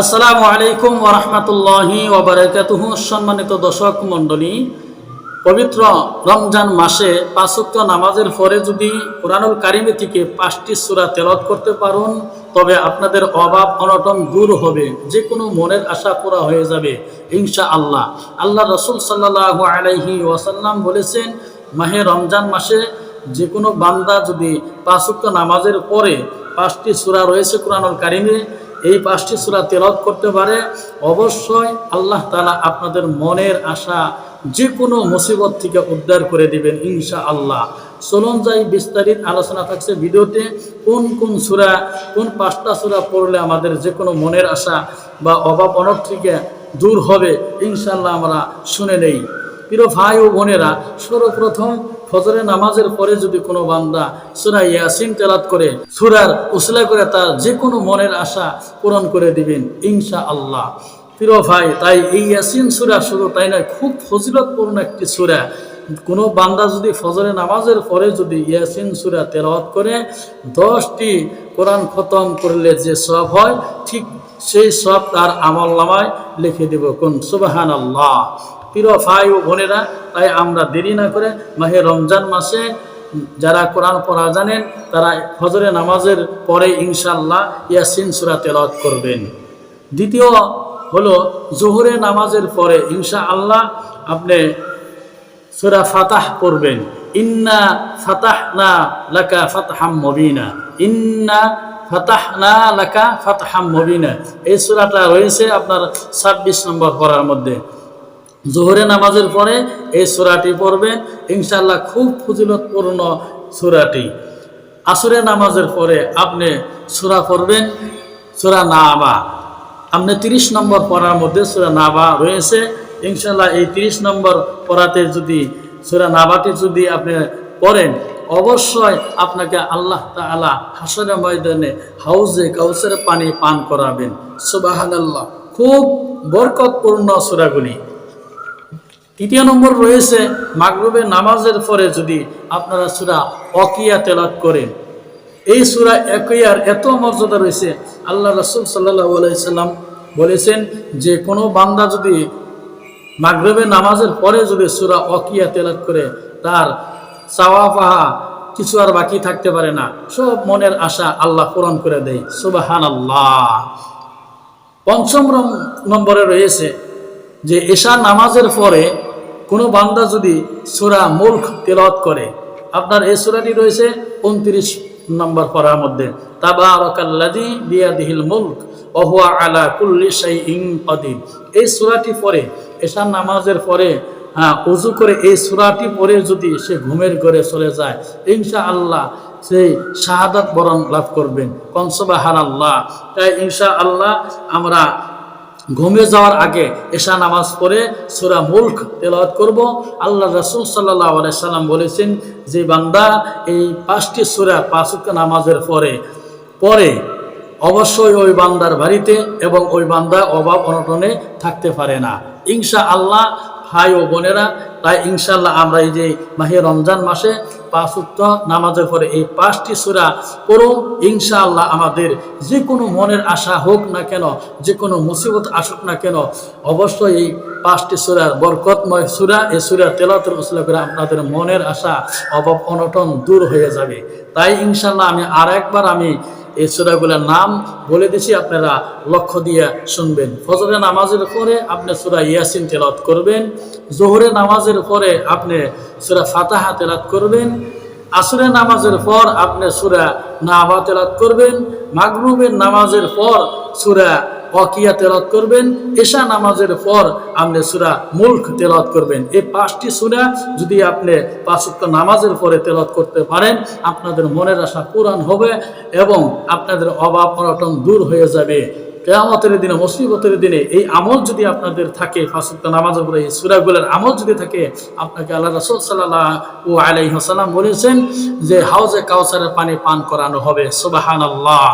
আসসালামু আলাইকুম ওরহমতুল্লাহি ওবরাকাতুহ সম্মানিত দর্শক মণ্ডলী, পবিত্র রমজান মাসে পাঁচক্ত নামাজের পরে যদি কোরআনুল কারিমে থেকে পাঁচটি সূরা তেলত করতে পারুন, তবে আপনাদের অভাব অনটন দূর হবে। যে কোনো মনের আশা পুরা হয়ে যাবে ইনশা আল্লাহ আল্লাহ রসুল সাল্লাহ আলাইহি ওয়াসাল্লাম বলেছেন, মাহে রমজান মাসে যে কোনো বান্দা যদি পাঁচক্ত নামাজের পরে পাঁচটি সূরা রয়েছে কোরআনুল কারিমে এই পাঁচটি সূরা তেলত করতে পারে, অবশ্যই আল্লাহ তাআলা আপনাদের মনের আশা যে কোনো মুসিবত থেকে উদ্ধার করে দিবেন ইনশা আল্লাহ চলুন যাই, বিস্তারিত আলোচনা থাকছে ভিডিওতে, কোন কোন সূরা, কোন পাঁচটা সূরা পড়লে আমাদের যে কোনো মনের আশা বা অভাব অনট থেকে দূর হবে ইনশাল্লাহ আমরা শুনে নেই। প্রিয় ভাই ও বোনেরা, সর্বপ্রথম ফজরে নামাজের পরে যদি কোনো বান্দা সুরা ইয়াসিন তেলাত করে, সুরার উসলা করে তার যে কোনো মনের আশা পূরণ করে দিবেন ইনশা আল্লাহ প্রিয় ভাই, তাই এই ইয়াসিন সুরা শুধু তাই নয়, খুব ফজিলতপূর্ণ একটি সুরা। কোনো বান্দা যদি ফজরে নামাজের পরে যদি ইয়াসিন সুরা তেলাওয়াত করে, দশটি কোরআন খতম করলে যে সব হয়, ঠিক সেই সব তার আমল নামায় লিখে দেব। কোন? সুবাহান আল্লাহ প্রিয় ভাই ও বোনেরা, তাই আমরা দেরি না করে মাহে রমজান মাসে যারা কোরআন পড়া জানেন, তারা ফজরে নামাজের পরে ইনশাল্লাহ ইয়াসিন সুরা তেলাওয়াত করবেন। দ্বিতীয় হলো, জোহরে নামাজের পরে ইনশা আল্লাহ আপনি সুরা ফাতাহ পড়বেন। ইন্না ফাতাহ না লাকা ফাতহাম মবিনা। ইন্না ফাতাহ না লাকা ফাতহাম মবিনা। এই সুরাটা রয়েছে আপনার ছাব্বিশ নম্বর পড়ার মধ্যে। জোহরে নামাজের পরে এই সুরাটি পড়বেন ইনশাল্লাহ খুব ফজিলতপূর্ণ সুরাটি। আসরে নামাজের পরে আপনি সুরা পড়বেন, সুরা নাবা। আপনি তিরিশ নম্বর পড়ার মধ্যে সুরা নাবা রয়েছে। ইনশাল্লাহ এই তিরিশ নম্বর পড়াতে যদি, সুরা নাবাটি যদি আপনি পড়েন, অবশ্যই আপনাকে আল্লাহ তালা হাসরে ময়দানে হাউজে কাউসের পানি পান করাবেন। আল্লাহ খুব বরকতপূর্ণ সুরাগুলি। তৃতীয় নম্বর রয়েছে মাগরুবে নামাজের পরে যদি আপনারা সুরা অকিয়া তেলাত করেন। এই সুরা একইয়ার এত মর্যাদা রয়েছে, আল্লাহ রসুল সাল্লাহ আলাইসাল্লাম বলেছেন যে কোনো বান্দা যদি মাগরবে নামাজের পরে যদি সুরা অকিয়া তেলাত করে, তার চাওয়া পাহা কিছু আর বাকি থাকতে পারে না। সব মনের আশা আল্লাহ পূরণ করে দেয়। সুবাহান আল্লাহ পঞ্চম নম্বরে রয়েছে যে এশা নামাজের পরে কোনো বান্দা যদি সুরা মুল্ক তেলত করে, আপনার এই সুরাটি রয়েছে উনত্রিশ নম্বর পড়ার মধ্যে আলা কাদির। এই সূরাটি পরে এশা নামাজের পরে হ্যাঁ উজু করে এই সূরাটি পরে যদি সে ঘুমের ঘরে চলে যায় ইনশা আল্লাহ সেই শাহাদাত বরণ লাভ করবেন। কনসবাহান আল্লাহ তাই ইনশা আল্লাহ আমরা ঘুমিয়ে যাওয়ার আগে এশা নামাজ পড়ে সুরা মুল্ক তেলাওয়াত করব। আল্লাহ রসুল সাল্লাহ সাল্লাম বলেছেন, যে বান্দা এই পাঁচটি সুরা পাঁচক নামাজের পরে পরে অবশ্যই ওই বান্দার বাড়িতে এবং ওই বান্দা অভাব অনটনে থাকতে পারে না। ইনশা আল্লাহ ভাই ও বোনেরা, তাই ইনশাল্লাহ আমরা এই যে মাহে রমজান মাসে পাঁচ উক্ত নামাজের পরে এই পাঁচটি সুরা পড়ো, ইনশাআল্লাহ আমাদের যে কোনো মনের আশা হোক না কেন যে কোনো মুসিবত আসুক না কেন, অবশ্যই এই পাঁচটি সুরার বরকতময় সুরা, এই সুরার তেলাতের উসলা করে আপনাদের মনের আশা অভাব অনটন দূর হয়ে যাবে। তাই ইনশাল্লাহ আমি আর একবার আমি এই সুরাগুলোর নাম বলে দিছি, আপনারা লক্ষ্য দিয়ে শুনবেন। ফজরে নামাজের পরে আপনি সুরা ইয়াসিন তেলাত করবেন জোহরে নামাজের পরে আপনি সুরা ফাতাহা তেলাত করবেন, আসরের নামাজের পর আপনি সুরা নাবা তেলাত করবেন, মাগরুবের নামাজের পর সুরা অকিয়া তেলাত করবেন, এশা নামাজের পর আপনি সুরা মুল্ক তেলাত করবেন। এই পাঁচটি সুরা যদি আপনি নামাজের পরে তেলাত করতে পারেন, আপনাদের মনের আশা পূরণ হবে এবং আপনাদের অভাব অনটন দূর হয়ে যাবে। কেয়ামতের দিনে, মুসিবতের দিনে এই আমল যদি আপনাদের থাকে ফাঁসুক্ত নামাজের পরে এই সুরাগুলোর আমল যদি থাকে, আপনাকে আল্লাহ রসুল সাল্লাহ ও বলেছেন যে হাউজে কাউসারের পানি পান করানো হবে। সুবাহান আল্লাহ